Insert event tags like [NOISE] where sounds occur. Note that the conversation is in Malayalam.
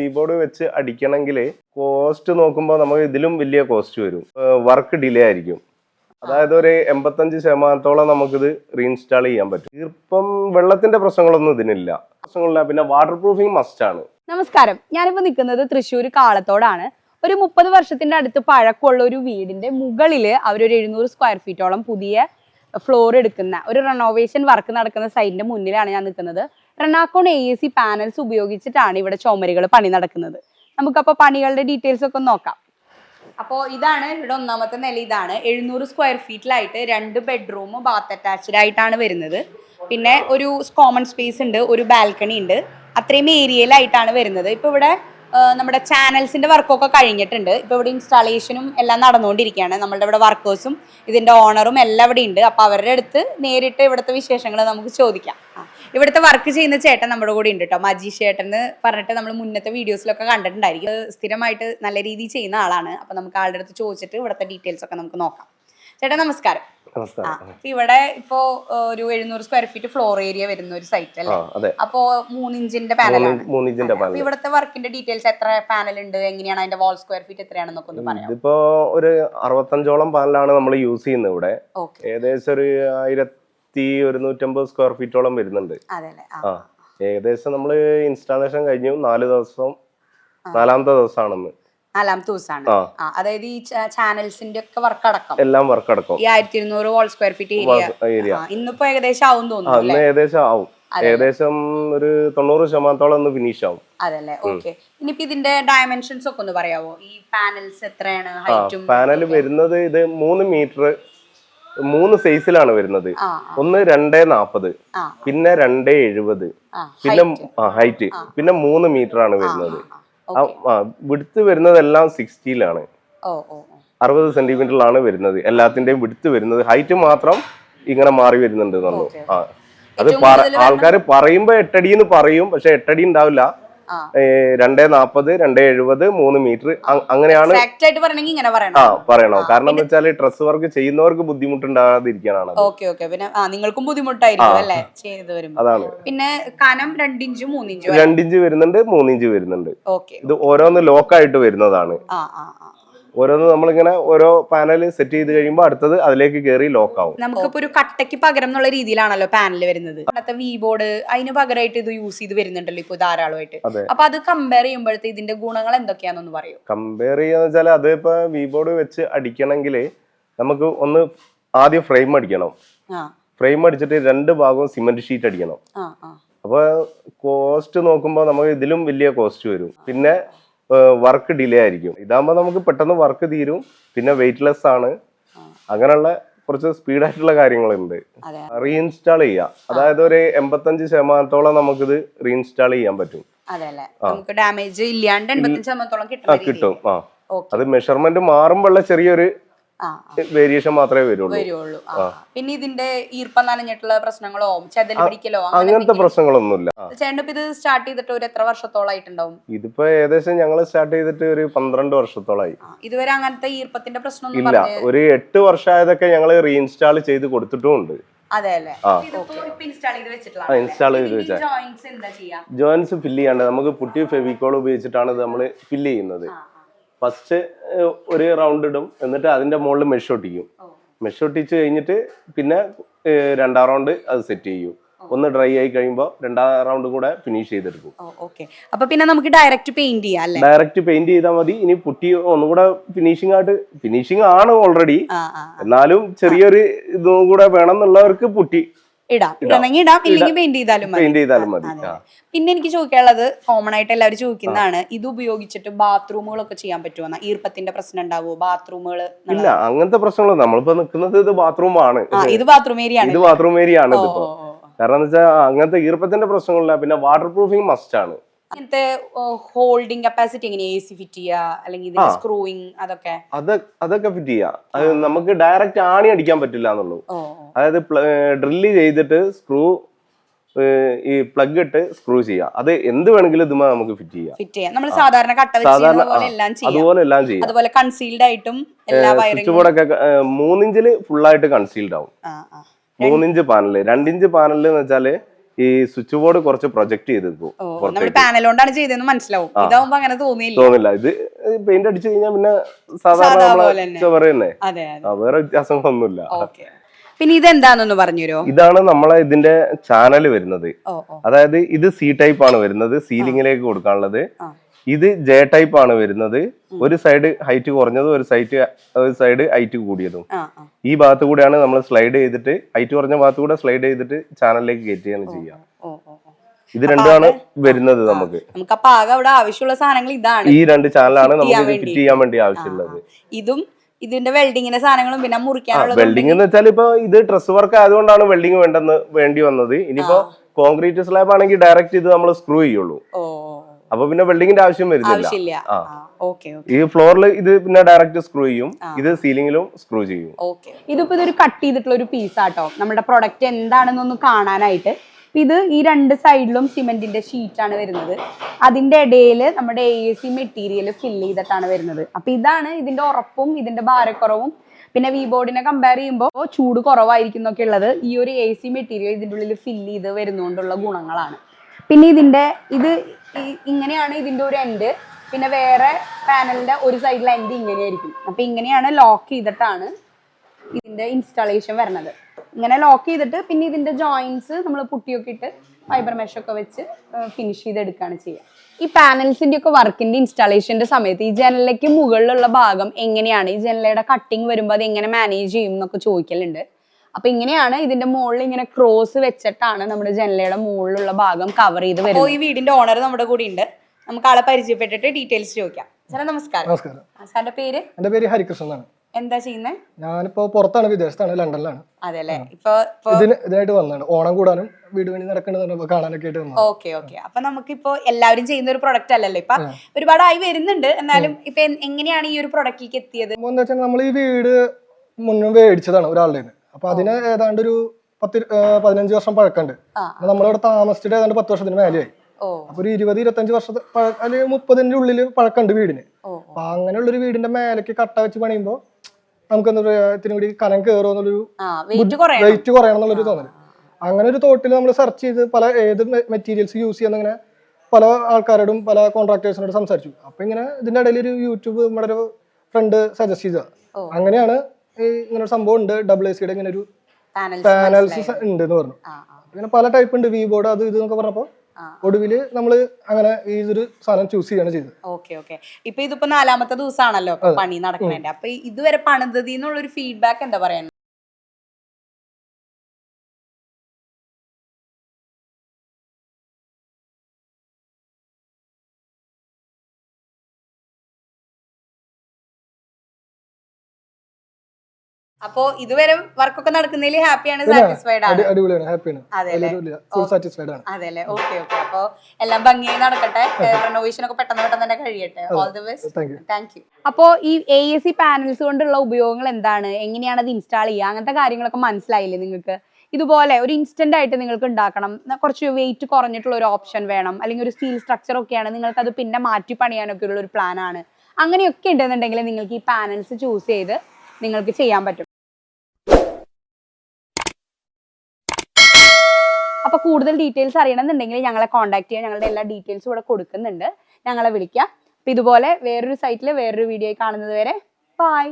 കീബോർഡ് വെച്ച് അടിക്കണമെങ്കിൽ കോസ്റ്റ് നോക്കുമ്പോൾ നമുക്ക് ഇതിലും വലിയ കോസ്റ്റ് വരും. വർക്ക് ഡിലേ ആയിരിക്കും. അതായത് ഒരു എൺപത്തഞ്ച് ശതമാനത്തോളം നമുക്കിത് റീഇൻസ്റ്റാൾ ചെയ്യാൻ പറ്റും. ഈർപ്പം വെള്ളത്തിന്റെ പ്രശ്നങ്ങളൊന്നും ഇതിനില്ല. പ്രശ്നങ്ങളില്ല. പിന്നെ വാട്ടർ പ്രൂഫിംഗ് മസ്റ്റ് ആണ്. നമസ്കാരം. ഞാനിപ്പോ നിൽക്കുന്നത് തൃശ്ശൂർ കാളത്തോടാണ്. ഒരു മുപ്പത് വർഷത്തിന്റെ അടുത്ത് പഴക്കമുള്ള ഒരു വീടിന്റെ മുകളിൽ അവരൊരു എഴുന്നൂറ് സ്ക്വയർ ഫീറ്റോളം പുതിയ ഫ്ലോർ എടുക്കുന്ന ഒരു റെനോവേഷൻ വർക്ക് നടക്കുന്ന സൈഡിന്റെ മുന്നിലാണ് ഞാൻ നിൽക്കുന്നത്. Renacon A A C panels ഉപയോഗിച്ചിട്ടാണ് ഇവിടെ ചുമരുകൾ പണി നടക്കുന്നത്. നമുക്കപ്പോൾ പണികളുടെ ഡീറ്റെയിൽസ് ഒക്കെ നോക്കാം. അപ്പോൾ ഇതാണ് ഇവിടെ ഒന്നാമത്തെ നില. ഇതാണ് എഴുന്നൂറ് സ്ക്വയർ ഫീറ്റിലായിട്ട് രണ്ട് ബെഡ്റൂം ബാത്ത് അറ്റാച്ച്ഡ് ആയിട്ടാണ് വരുന്നത്. പിന്നെ ഒരു കോമൺ സ്പേസ് ഉണ്ട് ഒരു ബാൽക്കണി ഉണ്ട്. അത്രയും ഏരിയയിലായിട്ടാണ് വരുന്നത്. ഇപ്പോൾ ഇവിടെ നമ്മുടെ ചാനൽസിന്റെ വർക്കൊക്കെ കഴിഞ്ഞിട്ടുണ്ട്. ഇപ്പൊ ഇവിടെ ഇൻസ്റ്റാളേഷനും എല്ലാം നടന്നുകൊണ്ടിരിക്കുകയാണ്. നമ്മളുടെ ഇവിടെ വർക്കേഴ്സും ഇതിന്റെ ഓണറും എല്ലാം ഇവിടെ ഉണ്ട്. അപ്പോൾ അവരുടെ അടുത്ത് നേരിട്ട് ഇവിടുത്തെ വിശേഷങ്ങൾ നമുക്ക് ചോദിക്കാം. ഇവിടുത്തെ വർക്ക് ചെയ്യുന്ന ചേട്ടൻ നമ്മുടെ കൂടെ ഉണ്ട് കേട്ടോ മജീഷ് ചേട്ടൻ എന്ന് പറഞ്ഞിട്ട് നമ്മൾ മുന്നത്തെ വീഡിയോസിലൊക്കെ കണ്ടിട്ടുണ്ടായിരിക്കും. സ്ഥിരമായിട്ട് നല്ല രീതിയിൽ ചെയ്യുന്ന ആളാണ്. അപ്പോൾ നമുക്ക് ആളുടെ അടുത്ത് ചോദിച്ചിട്ട് ഇവിടുത്തെ ഡീറ്റെയിൽസ് ഒക്കെ നമുക്ക് നോക്കാം. ചേട്ടാ നമസ്കാരം. ആ ഇവിടെ ഇപ്പോ ഏഹ്, ഒരു എഴുന്നൂറ് സ്ക്വയർ ഫീറ്റ് ഫ്ലോർ ഏരിയ വരുന്ന ഒരു സൈറ്റ് ആ അല്ലേ അതെ. അപ്പോ മൂന്നിഞ്ചിന്റെ പാനലാണ് മൂന്നിഞ്ചിന്റെ അപ്പൊ പാനൽ ഇവിടുത്തെ വർക്കിന്റെ ഡീറ്റെയിൽസ് എത്ര പാനൽ ഉണ്ട്? എങ്ങനെയാണ് അതിന്റെ വാൾ സ്ക്വയർ ഫീറ്റ് എത്രയാണെന്നൊക്കെ ഒന്ന് പറയാം ഇതിപ്പോ ഒരു അറുപത്തഞ്ചോളം പാനലാണ് നമ്മൾ യൂസ് ചെയ്യുന്നത് ഇവിടെ. ഓക്കെ. ഏകദേശം ഒരു ആയിരത്തി ഒരുന്നൂറ്റമ്പത് സ്ക്വയർ ഫീറ്റോളം വരുന്നുണ്ട്. അതെ അല്ലേ ആ. ആ ഏകദേശം നമ്മൾ ഇൻസ്റ്റാളേഷൻ കഴിഞ്ഞു. നാല് ദിവസം നാലാമത്തെ ദിവസമാണെന്ന്. നാലാമത്തെ ദിവസമാണ് അതായത് ഈ ചാനൽസിന്റെ ഒക്കെ വർക്ക് അടക്കം. എല്ലാം വർക്ക് അടക്കം. ഈ ആയിരത്തി ഇരുന്നൂറ് വോൾ സ്ക്വയർ ഫീറ്റ് ഏരിയ ഇന്നിപ്പോ ഏകദേശം ആവും തോന്നുന്നു ഏകദേശം ആവും. ഏകദേശം ഒരു തൊണ്ണൂറ് ശതമാനത്തോളം ഒന്ന് ഫിനിഷ് ആവും. അതല്ലേ? ഓക്കെ ഇനിയിപ്പോ ഇതിന്റെ ഡയമെൻഷൻസ് ഒക്കെ ഒന്ന് പറയാവോ? ഈ പാനൽസ് എത്രയാണ്? ഹൈറ്റും പാനൽ വരുന്നത് ഇത് മൂന്ന് മീറ്റർ മൂന്ന് സൈസിലാണ് വരുന്നത്. ഒന്ന് രണ്ടേ നാപ്പത് പിന്നെ രണ്ടേ എഴുപത് പിന്നെ ഹൈറ്റ് പിന്നെ മൂന്ന് മീറ്റർ ആണ് വരുന്നത്. വിടുത്ത് വരുന്നതെല്ലാം സിക്സ്റ്റിയിലാണ് അറുപത് സെന്റിമീറ്ററിലാണ് വരുന്നത്. എല്ലാത്തിന്റെയും വിടുത്ത് വരുന്നത്. ഹൈറ്റ് മാത്രം ഇങ്ങനെ മാറി വരുന്നുണ്ട് എന്നുള്ളൂ അത് ആൾക്കാർ പറയുമ്പോ എട്ടടി എന്ന് പറയും പക്ഷെ എട്ടടി ഉണ്ടാവില്ല. രണ്ടേ നാപ്പത് രണ്ടേ എഴുപത് മൂന്ന് മീറ്റർ. അങ്ങനെയാണ് ആ പറയണം? കാരണം എന്താ വെച്ചാൽ ഡ്രസ് വർക്ക് ചെയ്യുന്നവർക്ക് ബുദ്ധിമുട്ടുണ്ടാകാതിരിക്കാനാണ് അത്. Okay okay. പിന്നെ നിങ്ങൾക്കും ബുദ്ധിമുട്ടായിരിക്കും അല്ലേ? ചെയ്ത് അതാണ്. പിന്നെ കനം രണ്ടിഞ്ച് മൂന്നിഞ്ച് രണ്ടിഞ്ച് വരുന്നുണ്ട് മൂന്നിഞ്ച് വരുന്നുണ്ട്. ഇത് ഓരോന്ന് ലോക്കായിട്ട് വരുന്നതാണ്. ആ ആ. ഓരോന്ന് നമ്മളിങ്ങനെ ഓരോ പാനൽ സെറ്റ് ചെയ്ത് കഴിയുമ്പോൾ അടുത്തത് അതിലേക്ക് കയറി ലോക്ക് ആവും. നമുക്കിപ്പോ ഒരു കട്ടയ്ക്ക് പകരം എന്നുള്ള രീതിയിലാണല്ലോ പാനൽ വരുന്നത്. പണ്ടത്തെ വി ബോർഡ് അതിന് പകരമായിട്ട് ഇത് യൂസ് ചെയ്ത് വരുന്നുണ്ടല്ലോ ഇപ്പൊ ധാരാളമായിട്ട്. അപ്പൊ അത് കമ്പയർ ചെയ്യുമ്പോഴത്തെ ഇതിന്റെ ഗുണങ്ങൾ എന്തൊക്കെയാണെന്ന് പറയൂ. കമ്പയർ ചെയ്യാന്ന് വെച്ചാൽ അത് ഇപ്പൊ വി ബോർഡ് വെച്ച് അടിക്കണമെങ്കിൽ നമുക്ക് ഒന്ന് ആദ്യം ഫ്രെയിം അടിക്കണം. ഫ്രെയിം അടിച്ചിട്ട് രണ്ട് ഭാഗവും സിമെന്റ് ഷീറ്റ് അടിക്കണം. അപ്പൊ കോസ്റ്റ് നോക്കുമ്പോൾ നമുക്ക് ഇതിലും വലിയ കോസ്റ്റ് വരും. പിന്നെ വർക്ക് ഡിലേ ആയിരിക്കും. ഇതാകുമ്പോൾ നമുക്ക് പെട്ടെന്ന് വർക്ക് തീരും. പിന്നെ വെയിറ്റ്ലെസ് ആണ്. അങ്ങനെയുള്ള കുറച്ച് സ്പീഡായിട്ടുള്ള കാര്യങ്ങളുണ്ട്. റീഇൻസ്റ്റാൾ ചെയ്യാം. അതായത് ഒരു എൺപത്തഞ്ച് ശതമാനത്തോളം നമുക്കിത് റീഇൻസ്റ്റാൾ ചെയ്യാൻ പറ്റും. ഡാമേജ് ഇല്ലാണ്ട് കിട്ടും. ആ. അത് മെഷർമെന്റ് മാറുമ്പോഴുള്ള ചെറിയൊരു വേരിയേഷൻ മാത്രമേ വരുള്ളൂ. പിന്നെ ഇതിന്റെ ഈർപ്പം നനഞ്ഞിട്ടുള്ള പ്രശ്നങ്ങളോ ചെതൽ പിടിക്കലോ അങ്ങനത്തെ പ്രശ്നങ്ങളൊന്നുമില്ല. ചേട്ടൻ ഇത് സ്റ്റാർട്ട് ചെയ്തിട്ട് ഒരു എത്ര വർഷത്തോളായിട്ടുണ്ടാവും? ഇതിപ്പോ ഏകദേശം ഞങ്ങൾ സ്റ്റാർട്ട് ചെയ്തിട്ട് ഒരു പന്ത്രണ്ട് വർഷത്തോളായി. ഇതുവരെ അങ്ങനത്തെ ഈർപ്പത്തിന്റെ പ്രശ്നം ഇല്ല. ഒരു എട്ട് വർഷമായതൊക്കെ ഞങ്ങൾ റീഇൻസ്റ്റാൾ ചെയ്ത് കൊടുത്തിട്ടുമുണ്ട്. ഇൻസ്റ്റാൾ ചെയ്ത് ജോയിൻസ് ഫില്ല് ചെയ്യാണ്ട്. നമുക്ക് പുട്ടി ഫെവിക്കോൾ ഉപയോഗിച്ചിട്ടാണ് നമ്മൾ ഫില്ല് ചെയ്യുന്നത്. ഫസ്റ്റ് ഒരു റൗണ്ട് ഇടും. എന്നിട്ട് അതിന്റെ മുകളിൽ മെഷ് ഒട്ടിക്കും. മെഷ് ഒട്ടിച്ച് കഴിഞ്ഞിട്ട് പിന്നെ രണ്ടാം റൗണ്ട് അത് സെറ്റ് ചെയ്യും. ഒന്ന് ഡ്രൈ ആയി കഴിയുമ്പോൾ രണ്ടാം റൗണ്ട് കൂടെ ഫിനിഷ് ചെയ്തെടുക്കും. അപ്പൊ പിന്നെ നമുക്ക് ഡയറക്റ്റ് പെയിന്റ് ചെയ്യാം ഡയറക്റ്റ് പെയിന്റ് ചെയ്താൽ മതി. ഇനി പുട്ടി ഒന്നുകൂടെ ഫിനിഷിംഗ് ആയിട്ട് ഫിനിഷിംഗ് ആണ് ഓൾറെഡി. എന്നാലും ചെറിയൊരു ഇതും കൂടെ വേണം എന്നുള്ളവർക്ക് പുട്ടി. ഇടാം. ഇടണമെങ്കിൽ ഇടാം. ഇല്ലെങ്കിൽ പെയിന്റ് ചെയ്താലും മതി. പെയിന്റ് ചെയ്താലും മതി. പിന്നെ എനിക്ക് ചോദിക്കാനുള്ളത് കോമൺ ആയിട്ട് എല്ലാവരും ചോദിക്കുന്നതാണ്. ഇത് ഉപയോഗിച്ചിട്ട് ബാത്റൂമുകളൊക്കെ ചെയ്യാൻ പറ്റുമോ? ഈർപ്പത്തിന്റെ പ്രശ്നം ഉണ്ടാവുമോ? ബാത്റൂമുകൾ ഇല്ല അങ്ങനത്തെ പ്രശ്നങ്ങളോ നമ്മളിപ്പോ നിൽക്കുന്നത് ഇത് ബാത്റൂം ആണ്. ഇത് ബാത്റൂം ഏരിയ ആണ്. ഇത് ബാത്റൂം ഏരിയ ആണ് ഇതിപ്പോ. കാരണം എന്താ വെച്ചാൽ അങ്ങനത്തെ ഈർപ്പത്തിന്റെ പ്രശ്നങ്ങളില്ല. പിന്നെ വാട്ടർ പ്രൂഫിംഗ് മസ്റ്റ് ആണ്. ഇങ്ങനത്തെ ഹോൾഡിംഗ് കപ്പാസിറ്റി എങ്ങനെയാ എ സി ഫിറ്റ് ചെയ്യുക? അല്ലെങ്കിൽ ഇതിന്റെ സ്ക്രൂയിങ് അതൊക്കെ? അത് അതൊക്കെ ഫിറ്റ് ചെയ്യാം അത് നമുക്ക് ഡയറക്റ്റ് ആണി അടിക്കാൻ പറ്റില്ല എന്നുള്ളൂ. അതായത് ഡ്രില്ല് ചെയ്തിട്ട് സ്ക്രൂ ഈ പ്ലഗ് ഇട്ട് സ്ക്രൂ ചെയ്യാം അത് എന്ത് വേണമെങ്കിലും ഇതുമാ നമുക്ക് ഫിറ്റ് ചെയ്യാം. ഫിറ്റ് ചെയ്യാം. നമ്മൾ സാധാരണ കട്ട സാധാരണ പോലെ എല്ലാം ചെയ്യാം. അതുപോലെ എല്ലാം ചെയ്യാം. അതുപോലെ കൺസീൽഡ് ആയിട്ടും എല്ലാ സ്വിച്ച് ബോർഡൊക്കെ മൂന്നിഞ്ചിൽ ഫുള്ളായിട്ട് കൺസീൽഡ് ആവും. ആ ആ. മൂന്നിഞ്ച് പാനൽ രണ്ടിഞ്ച് പാനൽ എന്ന് വെച്ചാൽ ഈ സ്വിച്ച് ബോർഡ് കുറച്ച് പ്രൊജക്ട് ചെയ്ത് പാനലോണ്ടാണ് ചെയ്തതെന്ന് മനസ്സിലാവും. ഇതാവുമ്പോ അങ്ങനെ തോന്നിയില്ല. തോന്നില്ല. ഇത് പെയിന്റ് അടിച്ചു കഴിഞ്ഞാൽ പിന്നെ സാധാരണ സാധാ നമ്മളെ പോലെ തന്നെ. വേറെ വ്യത്യാസങ്ങളൊന്നുമില്ല. പിന്നെ ഇതെന്താണെന്ന് പറഞ്ഞു തരുമോ? ഇതാണ് നമ്മളെ ഇതിന്റെ ചാനൽ വരുന്നത്. അതായത് ഇത് സി ടൈപ്പ് ആണ് വരുന്നത്. സീലിംഗിലേക്ക് കൊടുക്കാനുള്ളത്. ഇത് ജെ ടൈപ്പ് ആണ് വരുന്നത്. ഒരു സൈഡ് ഹൈറ്റ് കുറഞ്ഞതും ഒരു സൈറ്റ് ഒരു സൈഡ് ഹൈറ്റ് കൂടിയതും. ഈ ഭാഗത്ത് കൂടെയാണ് നമ്മൾ സ്ലൈഡ് ചെയ്തിട്ട് ഹൈറ്റ് കുറഞ്ഞ ഭാഗത്ത് കൂടെ സ്ലൈഡ് ചെയ്തിട്ട് ചാനലിലേക്ക് കയറ്റുകയാണ് ചെയ്യുക. ഇത് രണ്ടുമാണ് വരുന്നത് നമുക്ക് നമുക്ക്. അപ്പൊ ആകെ അവിടെ ആവശ്യമുള്ള സാധനങ്ങൾ ഇതാണ്. ഈ രണ്ട് ചാനലാണ് നമുക്ക്. ഫിറ്റ് ചെയ്യാൻ വേണ്ടി ആവശ്യമുള്ളത്. ഇതും ഇതിന്റെ വെൽഡിങ്ങിന്റെ സാധനങ്ങളും പിന്നെ മുറിക്കാനുള്ള വെൽഡിംഗ് എന്ന് വെച്ചാൽ ഇപ്പൊ ഇത് ഡ്രസ് വർക്ക് ആയതുകൊണ്ടാണ് വെൽഡിംഗ് വേണ്ടെന്ന് വേണ്ടി വന്നത്. ഇനിയിപ്പോ കോൺക്രീറ്റ് സ്ലാബ് ആണെങ്കിൽ ഡയറക്റ്റ് ഇത് നമ്മൾ സ്ക്രൂ ചെയ്യുള്ളൂ. അപ്പൊ പിന്നെ വെൽഡിങ്ങിന്റെ ആവശ്യം വരുന്നില്ല. ആ. ഈ ഫ്ലോറിൽ ഇത് പിന്നെ ഡയറക്റ്റ് സ്ക്രൂ ചെയ്യും. ഇത് സീലിംഗിലും സ്ക്രൂ ചെയ്യും. ഇതിപ്പോ ഇതൊരു കട്ട് ചെയ്തിട്ടുള്ള ഒരു പീസ് ആട്ടോ. നമ്മുടെ പ്രൊഡക്റ്റ് എന്താണെന്നൊന്ന് കാണാനായിട്ട്. ഇത് ഈ രണ്ട് സൈഡിലും സിമെന്റിന്റെ ഷീറ്റ് ആണ് വരുന്നത്. അതിന്റെ ഇടയിൽ നമ്മുടെ എ സി മെറ്റീരിയൽ ഫിൽ ചെയ്തിട്ടാണ് വരുന്നത്. അപ്പൊ ഇതാണ് ഇതിന്റെ ഉറപ്പും ഇതിന്റെ ഭാരക്കുറവും. പിന്നെ വി ബോർഡിനെ കമ്പയർ ചെയ്യുമ്പോൾ ചൂട് കുറവായിരിക്കും എന്നൊക്കെ ഉള്ളത് ഈ ഒരു എ സി മെറ്റീരിയൽ ഇതിന്റെ ഉള്ളിൽ ഫില്ല് ചെയ്ത് വരുന്നതുകൊണ്ടുള്ള ഗുണങ്ങളാണ്. പിന്നെ ഇതിന്റെ ഇത് ഇങ്ങനെയാണ് ഇതിന്റെ ഒരു എൻഡ് പിന്നെ വേറെ പാനലിന്റെ ഒരു സൈഡിലെ എൻഡ് ഇങ്ങനെയായിരിക്കും. അപ്പൊ ഇങ്ങനെയാണ് ലോക്ക് ചെയ്തിട്ടാണ് ഇതിന്റെ ഇൻസ്റ്റാളേഷൻ വരണത് ഇങ്ങനെ ലോക്ക് ചെയ്തിട്ട് പിന്നെ ഇതിന്റെ ജോയിന്റ്സ് നമ്മൾ പുട്ടിയൊക്കെ ഇട്ട് ഫൈബർ മെഷ് ഒക്കെ വെച്ച് ഫിനിഷ് ചെയ്തെടുക്കുകയാണ് ചെയ്യുക ഈ പാനൽസിന്റെ ഒക്കെ വർക്കിന്റെ ഇൻസ്റ്റാളേഷന്റെ സമയത്ത് ഈ ജനലയ്ക്ക് മുകളിലുള്ള ഭാഗം എങ്ങനെയാണ്? ഈ ജനലയുടെ കട്ടിങ് വരുമ്പോൾ അത് എങ്ങനെ മാനേജ് ചെയ്യും എന്നൊക്കെ ചോദിക്കലുണ്ട്. അപ്പൊ ഇങ്ങനെയാണ് ഇതിന്റെ മുകളിൽ ഇങ്ങനെ ക്രോസ് വെച്ചിട്ടാണ് നമ്മുടെ ജനലയുടെ മുകളിലുള്ള ഭാഗം കവർ ചെയ്ത് വരുന്നത് ഈ വീടിന്റെ ഓണർ നമ്മുടെ കൂടെ ഉണ്ട്. നമുക്ക് ആളെ പരിചയപ്പെട്ടിട്ട് ഡീറ്റെയിൽസ് ചോദിക്കാം. സാറേ നമസ്കാരം. നമസ്കാരം. സാറിന്റെ പേര്? എന്റെ പേര് ഹരികൃഷ്ണൻ എന്നാണ്. എന്താ ചെയ്യുന്നത് ഞാനിപ്പോ പുറത്താണ് വിദേശത്താണ് ലണ്ടനിലാണ്. അതെല്ലേ ഇപ്പൊ ഇതിന് ഇതിനായിട്ട് വന്നതാണ്. ഓണം കൂടാനും വീട് പണി നടക്കണമെന്ന് കാണാനൊക്കെ ആയിട്ട് വന്നത് ഓക്കെ ഓക്കെ. അപ്പൊ നമുക്കിപ്പോ എല്ലാവരും ചെയ്യുന്ന ഒരു പ്രൊഡക്റ്റ് അല്ലല്ലോ ഇപ്പൊ. ഒരുപാടായി വരുന്നുണ്ട്. എന്നാലും ഇപ്പൊ എങ്ങനെയാണ് ഈ ഒരു പ്രൊഡക്റ്റിലേക്ക് എത്തിയത്? എന്താ വെച്ചാൽ നമ്മൾ ഈ വീട് മുന്നേ മേടിച്ചതാണ് ഒരാളുടെ അപ്പൊ അതിന് ഏതാണ്ട് ഒരു പത്ത് പതിനഞ്ച് വർഷം പഴക്കമുണ്ട്. നമ്മളിവിടെ താമസിച്ചിട്ട് ഏതാണ്ട് പത്ത് വർഷത്തിന് മേലെയായി. ആയി അപ്പൊ ഒരു ഇരുപത് ഇരുപത്തഞ്ച് വർഷത്തെ അല്ലെങ്കിൽ മുപ്പതിന്റെ ഉള്ളിൽ പഴക്കമുണ്ട് വീടിന്. അപ്പൊ അങ്ങനെയുള്ള ഒരു വീടിന്റെ മേലേക്ക് കട്ട വെച്ച് പണിയുമ്പോ നമുക്ക് എന്താ പറയാ ഇത്തിരി കൂടി കനം കയറുമോ എന്നുള്ളൊരു വെയിറ്റ് കുറയണം. എന്നുള്ളൊരു തോന്നൽ. അങ്ങനെ ഒരു തോട്ടിൽ നമ്മൾ സെർച്ച് ചെയ്ത് പല ഏത് മെറ്റീരിയൽസ് യൂസ് ചെയ്യുന്ന ഇങ്ങനെ പല ആൾക്കാരോടും പല കോൺട്രാക്ടേഴ്സിനോടും സംസാരിച്ചു. അപ്പൊ ഇങ്ങനെ ഇതിന്റെ ഇടയിൽ ഒരു യൂട്യൂബ് നമ്മുടെ ഒരു ഫ്രണ്ട് സജസ്റ്റ് ചെയ്തത്. അങ്ങനെയാണ് ഇങ്ങനെ ഒരു സംഭവം ഉണ്ട് ഡബിൾ എ സിയുടെ ഇങ്ങനെ ഒരു പാനൽസ് ഉണ്ട് എന്ന് പറഞ്ഞു. പിന്നെ പല ടൈപ്പ് ഉണ്ട് വി ബോർഡ് അത് ഇത് എന്നൊക്കെ പറഞ്ഞപ്പോൾ ആ. ഒടുവിൽ നമ്മൾ അങ്ങനെ ഈ ഒരു സാധനം ചൂസ് ചെയ്യാണ് ചെയ്തത്. ഓക്കെ ഓക്കെ ഇപ്പൊ ഇതിപ്പോ നാലാമത്തെ ദിവസമാണല്ലോ പണി നടക്കുന്നതിന്റെ അപ്പൊ ഇതുവരെ പണിതതി എന്നുള്ള ഒരു ഫീഡ്ബാക്ക് എന്താ പറയാൻ? അപ്പോ ഇതുവരെ വർക്കൊക്കെ നടക്കുന്നതിൽ ഹാപ്പിയാണ് സാറ്റിസ്ഫൈഡ് ആണ്. അടി- അടിപൊളിയാണ് ഹാപ്പിയാണ്. അതെ ഫുൾ സാറ്റിസ്ഫൈഡ് ആണ്. അതെല്ലേ ഓക്കെ ഓക്കെ. അപ്പോ എല്ലാം ഭംഗിയായി നടക്കട്ടെ. [LAUGHS] റെനോവേഷൻ ഒക്കെ പെട്ടെന്ന് പെട്ടെന്ന് തന്നെ കഴിയട്ടെ. All the best thank you thank you അപ്പോ ഈ എ എസ് സി പാനൽസ് കൊണ്ടുള്ള ഉപയോഗങ്ങൾ എന്താണ്? എങ്ങനെയാണ് അത് ഇൻസ്റ്റാൾ ചെയ്യുക? അങ്ങനത്തെ കാര്യങ്ങളൊക്കെ മനസ്സിലായില്ലേ നിങ്ങൾക്ക്? ഇതുപോലെ ഒരു ഇൻസ്റ്റന്റ് ആയിട്ട് നിങ്ങൾക്ക് ഉണ്ടാക്കണം. കുറച്ച് വെയിറ്റ് കുറഞ്ഞിട്ടുള്ള ഒരു ഓപ്ഷൻ വേണം. അല്ലെങ്കിൽ ഒരു സ്റ്റീൽ സ്ട്രക്ചർ ഒക്കെയാണ് നിങ്ങൾക്ക് അത് പിന്നെ മാറ്റി പണിയാനൊക്കെ ഉള്ള ഒരു പ്ലാനാണ് ആണ്. അങ്ങനെയൊക്കെ ഉണ്ടെന്നുണ്ടെങ്കിൽ നിങ്ങൾക്ക് ഈ പാനൽസ് ചൂസ് ചെയ്ത് നിങ്ങൾക്ക് ചെയ്യാൻ പറ്റും. അപ്പൊ കൂടുതൽ ഡീറ്റെയിൽസ് അറിയണമെന്നുണ്ടെങ്കിൽ ഞങ്ങളെ കോൺടാക്ട് ചെയ്യാൻ ഞങ്ങളുടെ എല്ലാ ഡീറ്റെയിൽസും ഇവിടെ കൊടുക്കുന്നുണ്ട്. ഞങ്ങളെ വിളിക്കാം. അപ്പൊ ഇതുപോലെ വേറൊരു സൈറ്റിൽ വേറൊരു വീഡിയോ കാണുന്നത് വരെ ബൈ